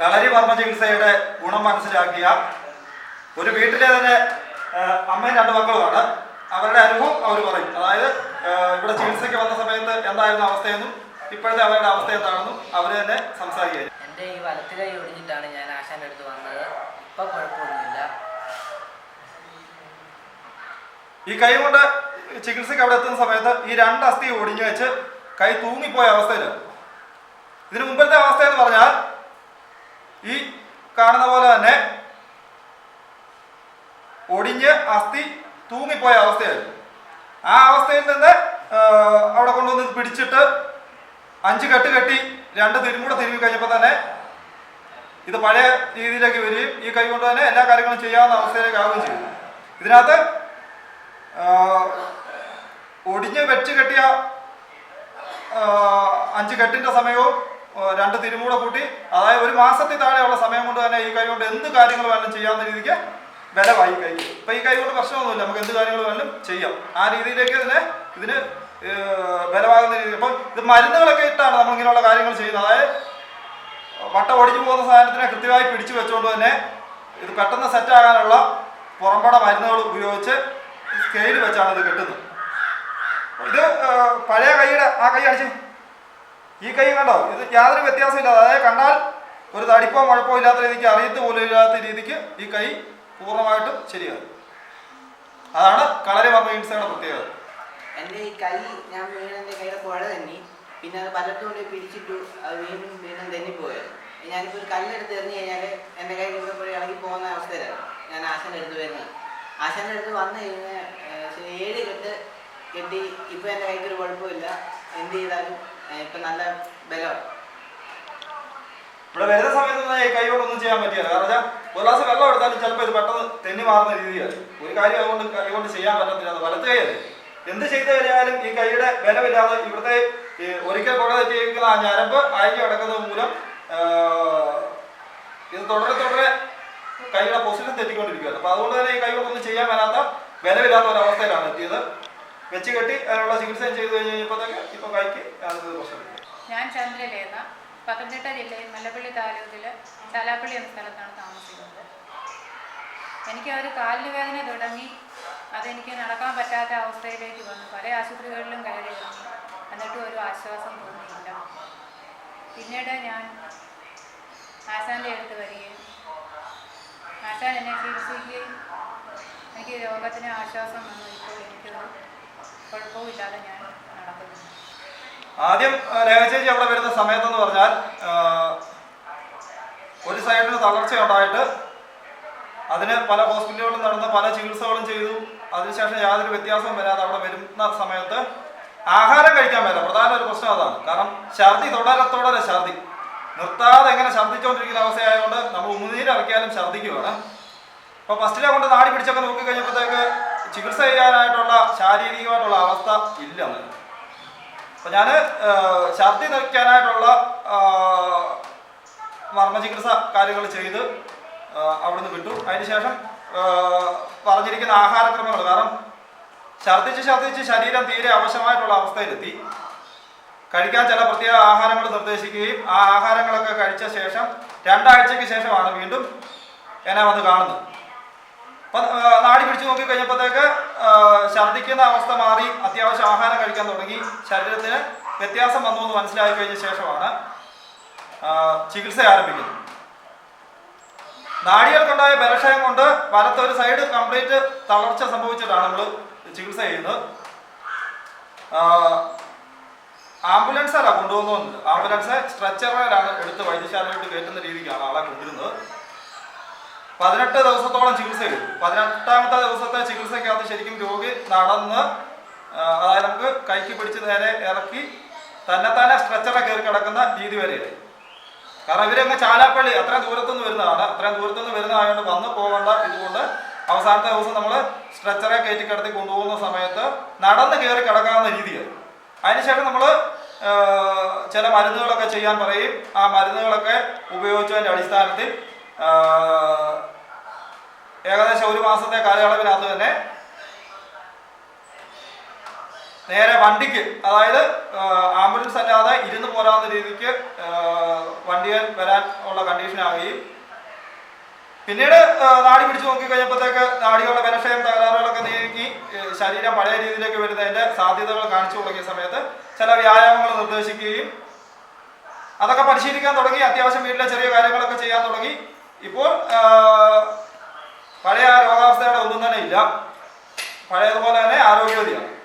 മർമ്മ ചികിത്സയുടെ ഗുണം മനസ്സിലാക്കിയ ഒരു വീട്ടിലെ തന്നെ അമ്മയും രണ്ട് മക്കളുമാണ്. അവരുടെ അനുഭവം അവർ പറയും. അതായത് ഇവിടെ ചികിത്സയ്ക്ക് വന്ന സമയത്ത് എന്തായിരുന്നു അവസ്ഥയെന്നും ഇപ്പോഴത്തെ അവരുടെ അവസ്ഥ എന്താണെന്നും അവർ തന്നെ സംസാരിക്കുക എന്റെ ഈ വലത്ത് കൈ ഒടിഞ്ഞിട്ടാണ് ഞാൻ ആശാന്റെ അടുത്ത് വന്നത്. ഇപ്പം കുഴപ്പമൊന്നുമില്ല. ഈ കൈ കൊണ്ട് ചികിത്സയ്ക്ക് അവിടെ എത്തുന്ന സമയത്ത് ഈ രണ്ട് അസ്ഥി ഒടിഞ്ഞു വെച്ച് കൈ തൂങ്ങിപ്പോയ അവസ്ഥയിലാണ്. ഇതിനു മുമ്പത്തെ അവസ്ഥ എന്ന് പറഞ്ഞാൽ ഈ കാണുന്ന പോലെ തന്നെ ഒടിഞ്ഞ് അസ്ഥി തൂങ്ങിപ്പോയ അവസ്ഥയായിരുന്നു ആ അവസ്ഥയിൽ നിന്ന് അവിടെ കൊണ്ടുവന്ന് പിടിച്ചിട്ട് അഞ്ച് കെട്ട് കെട്ടി രണ്ട് തിരുമൂടെ തിരുമ്പി കഴിഞ്ഞപ്പോൾ തന്നെ ഇത് പഴയ രീതിയിലേക്ക് വരികയും ഈ കൈ കൊണ്ട് തന്നെ എല്ലാ കാര്യങ്ങളും ചെയ്യാവുന്ന അവസ്ഥയിലേക്ക് ആവുകയും ചെയ്തു. ഇതിനകത്ത് ഒടിഞ്ഞ് വെച്ച് കെട്ടിയ അഞ്ച് കെട്ടിന്റെ സമയവും രണ്ട് തിരുമൂടെ കൂട്ടി. അതായത് ഒരു മാസത്തിൽ താഴെയുള്ള സമയം കൊണ്ട് തന്നെ ഈ കൈ കൊണ്ട് എന്ത് കാര്യങ്ങൾ വേണം ചെയ്യാവുന്ന രീതിക്ക് ബലമായി കൈ അപ്പം ഈ കൈ കൊണ്ട് പ്രശ്നമൊന്നുമില്ല. നമുക്ക് എന്ത് കാര്യങ്ങൾ വേണം ചെയ്യാം. ആ രീതിയിലേക്ക് ഇതിനെ ഇതിന് വിലവാകുന്ന രീതി അപ്പം ഇത് മരുന്നുകളൊക്കെ ഇട്ടാണ് നമ്മളിങ്ങനെയുള്ള കാര്യങ്ങൾ ചെയ്യുന്നത്. അതായത് വട്ട ഓടിച്ചു പോകുന്ന സാധനത്തിനെ കൃത്യമായി പിടിച്ചു വെച്ചുകൊണ്ട് തന്നെ ഇത് പെട്ടെന്ന് സെറ്റാകാനുള്ള പുറമ്പട മരുന്നുകൾ ഉപയോഗിച്ച് സ്കെയിൽ വെച്ചാണ് ഇത് കെട്ടുന്നത്. ഇത് പഴയ കൈയുടെ ആ കൈ അടിച്ച് ഈ കൈ കണ്ടോ? ഇത് യാതൊരു വ്യത്യാസമില്ല അതായത് കണ്ടാൽ ഒരു തടിപ്പോ മുഴപ്പോ ഇല്ലാത്ത രീതിക്ക് അറിയത്ത് പോലും ഇല്ലാത്ത രീതിക്ക് ഈ കൈ പൂർണമായിട്ടും ശരിയാണ് അതാണ് കളരി വർമ്മ ഹിംസയുടെ പ്രത്യേകത. എന്റെ ഈ കൈ ഞാൻ വീണ് എന്റെ കൈയുടെ പുഴ തന്നെ. പിന്നെ അത് പലർത്തും കൊണ്ട് പിടിച്ചിട്ടു അത് വീണ്ടും വീണ്ടും തെന്നിപ്പോയത്. ഞാനിപ്പോൾ ഒരു കല്ലെടുത്ത് എറിഞ്ഞു കഴിഞ്ഞാൽ എന്റെ കൈ ഇവിടെ ഇളകി പോകുന്ന അവസ്ഥയിലാണ്. ഞാൻ ആശന്റെ അടുത്ത് വരുന്നത്. ആശന്റെ അടുത്ത് വന്നു കഴിഞ്ഞാൽ ഏഴ് കെട്ട് കെട്ടി ഇപ്പോൾ എന്റെ കൈക്ക് ഒരു കുഴപ്പമില്ല. എന്ത് ചെയ്താലും ഇപ്പം നല്ല ബലമാണ് ഇവിടെ വരുന്ന സമയത്ത് കൈകൊണ്ടൊന്നും ചെയ്യാൻ പറ്റില്ല. കാരണം വെച്ചാൽ ഒരു ഗ്ലാസ് വെള്ളം എടുത്താലും ചിലപ്പോൾ ഇത് പെട്ടെന്ന് തെന്നി മാറുന്ന രീതിയാണ് ഒരു കാര്യം അതുകൊണ്ട് കൈ കൊണ്ട് ചെയ്യാൻ പറ്റത്തില്ല അത് വലത്ത് കൈയല്ലേ? എന്ത് ചെയ്തു കഴിഞ്ഞാലും ഈ കൈയുടെ ബലമില്ലാതെ ഇവിടുത്തെ ഒരിക്കൽ കുട തെറ്റിയിരിക്കുന്ന ആ ഞരമ്പ് അയഞ്ഞു കിടക്കുന്നത് മൂലം ഇത് തുടരെ തുടരെ കൈയുടെ പൊസിഷൻ തെറ്റിക്കൊണ്ടിരിക്കുകയാണ്. അപ്പൊ അതുകൊണ്ട് തന്നെ ഈ കൈ കൊണ്ടൊന്നും ചെയ്യാൻ വരാത്ത ബലമില്ലാത്ത ഒരവസ്ഥയിലാണ് എത്തിയത്. വെച്ച് കെട്ടി അതിനുള്ള ചികിത്സ ചെയ്തു കഴിഞ്ഞ് കഴിഞ്ഞപ്പോഴത്തേക്ക് ഇപ്പൊ കൈക്ക് യാതൊരു ഞാൻ ചന്ദ്രലേഖ പത്തനംതിട്ട ജില്ലയിൽ മല്ലപ്പള്ളി താലൂക്കിൽ ചാലാപ്പള്ളി എന്ന സ്ഥലത്താണ് താമസിക്കുന്നത്. എനിക്ക് ഒരു കാലിന് വേദന തുടങ്ങി അതെനിക്ക് നടക്കാൻ പറ്റാത്ത അവസ്ഥയിലേക്ക് വന്നു. പല ആശുപത്രികളിലും കയറി വന്നു. എന്നിട്ടും ഒരു ആശ്വാസം തോന്നിയില്ല. പിന്നീട് ഞാൻ ആശാന്റെ അടുത്ത് വരികയും ആശാൻ എന്നെ ചികിത്സിക്കുകയും എനിക്ക് രോഗത്തിന് ആശ്വാസം വന്നു. ഇപ്പോൾ എനിക്കൊരു ആദ്യം രേഖചേച്ചി അവിടെ വരുന്ന സമയത്തെന്ന് പറഞ്ഞാൽ ഒരു സൈഡിന് തളർച്ച ഉണ്ടായിട്ട് അതിന് പല ഹോസ്പിറ്റലുകളിലും നടന്ന പല ചികിത്സകളും ചെയ്തു. അതിനുശേഷം യാതൊരു വ്യത്യാസവും വരാതെ അവിടെ വരുന്ന സമയത്ത് ആഹാരം കഴിക്കാൻ മേല. പ്രധാന ഒരു പ്രശ്നം അതാണ്. കാരണം ഛർദി തുടരെ തുടരെ ഛർദി. നിർത്താതെ എങ്ങനെ ഛർദിച്ചുകൊണ്ടിരിക്കുന്ന അവസ്ഥയായതുകൊണ്ട് നമ്മൾ ഉമിനീര് ഛർദിക്കുവാണ്. അപ്പോൾ അപ്പൊ ഫസ്റ്റിലെ കൊണ്ട് നാടി പിടിച്ചൊക്കെ നോക്കി കഴിഞ്ഞപ്പോഴത്തേക്ക് ചികിത്സ ചെയ്യാനായിട്ടുള്ള ശാരീരികമായിട്ടുള്ള അവസ്ഥ ഇല്ല അങ്ങനെ അപ്പൊ ഞാൻ ഛർദി നിൽക്കാനായിട്ടുള്ള മർമ്മ ചികിത്സ കാര്യങ്ങൾ ചെയ്ത് അവിടുന്ന് വിട്ടു. അതിനുശേഷം പറഞ്ഞിരിക്കുന്ന ആഹാരക്രമങ്ങൾ. കാരണം ഛർദിച്ച് ഛർദിച്ച് ശരീരം തീരെ ആവശ്യമായിട്ടുള്ള അവസ്ഥയിലെത്തി. കഴിക്കാൻ ചില പ്രത്യേക ആഹാരങ്ങൾ നിർദ്ദേശിക്കുകയും ആ ആഹാരങ്ങളൊക്കെ കഴിച്ച ശേഷം രണ്ടാഴ്ചയ്ക്ക് ശേഷമാണ് വീണ്ടും എന്നെ വന്ന് കാണുന്നത്. നാടി പിടിച്ചു നോക്കി കഴിഞ്ഞപ്പോഴത്തേക്ക് ഛർദ്ദിക്കുന്ന അവസ്ഥ മാറി അത്യാവശ്യം ആഹാരം കഴിക്കാൻ തുടങ്ങി ശരീരത്തിന് വ്യത്യാസം വന്നു എന്ന് മനസ്സിലായി കഴിഞ്ഞ ശേഷമാണ് ചികിത്സ ആരംഭിക്കുന്നത്. നാടികൾക്കുണ്ടായ ബലക്ഷയം കൊണ്ട് വലത്തൊരു സൈഡ് കംപ്ലീറ്റ് തളർച്ച സംഭവിച്ചിട്ടാണ് നമ്മൾ ചികിത്സ ചെയ്യുന്നത്. ആംബുലൻസ് അല്ല കൊണ്ടുപോകുന്നത് ആംബുലൻസ് സ്ട്രെച്ചറിലാണ് എടുത്ത് വൈദ്യശാലയിലോട്ട് കയറ്റുന്ന രീതിക്കാണ് ആളെ കൊണ്ടുവരുന്നത്. പതിനെട്ട് ദിവസത്തോളം ചികിത്സ ചെയ്തു പതിനെട്ടാമത്തെ ദിവസത്തെ ചികിത്സയ്ക്കകത്ത് ശരിക്കും രോഗി നടന്ന് അതായത് നമുക്ക് കൈക്ക് പിടിച്ച് നേരെ ഇറക്കി തന്നെ തന്നെ സ്ട്രെച്ചറെ കയറി കിടക്കുന്ന രീതി വരെയാണ്. കാരണം ഇവരങ്ങ് ചാലാപ്പള്ളി അത്രയും ദൂരത്തുനിന്ന് വരുന്നതാണ്. അത്രയും ദൂരത്തുനിന്ന് വരുന്നതായതുകൊണ്ട് വന്ന് പോകേണ്ട ഇതുകൊണ്ട് അവസാനത്തെ ദിവസം നമ്മൾ സ്ട്രെച്ചറെ കയറ്റി കിടത്തി കൊണ്ടുപോകുന്ന സമയത്ത് നടന്ന് കയറി കിടക്കാവുന്ന രീതിയാണ്. അതിനുശേഷം നമ്മൾ ചില മരുന്നുകളൊക്കെ ചെയ്യാൻ പറയും. ആ മരുന്നുകളൊക്കെ ഉപയോഗിച്ചതിന്റെ അടിസ്ഥാനത്തിൽ ഏകദേശം ഒരു മാസത്തെ കാലയളവിനകത്ത് തന്നെ നേരെ വണ്ടിക്ക് അതായത് ആംബുലൻസ് അല്ലാതെ ഇരുന്ന് പോരാവുന്ന രീതിക്ക് വണ്ടികൾ വരാൻ ഉള്ള കണ്ടീഷനാവുകയും പിന്നീട് നാടി പിടിച്ചു നോക്കി കഴിഞ്ഞപ്പോഴത്തേക്ക് നാടികളുടെ ബലക്ഷയം തകരാറുകളൊക്കെ നീങ്ങി ശരീരം പഴയ രീതിയിലേക്ക് വരുന്നതിന്റെ സാധ്യതകൾ കാണിച്ചു തുടങ്ങിയ സമയത്ത് ചില വ്യായാമങ്ങൾ നിർദ്ദേശിക്കുകയും അതൊക്കെ പരിശീലിക്കാൻ തുടങ്ങി അത്യാവശ്യം വീട്ടിലെ ചെറിയ കാര്യങ്ങളൊക്കെ ചെയ്യാൻ തുടങ്ങി. ഇപ്പോൾ പഴയ രോഗാവസ്ഥയുടെ ഒന്നും തന്നെ ഇല്ല. പഴയതുപോലെ തന്നെ ആരോഗ്യവതിയാണ്.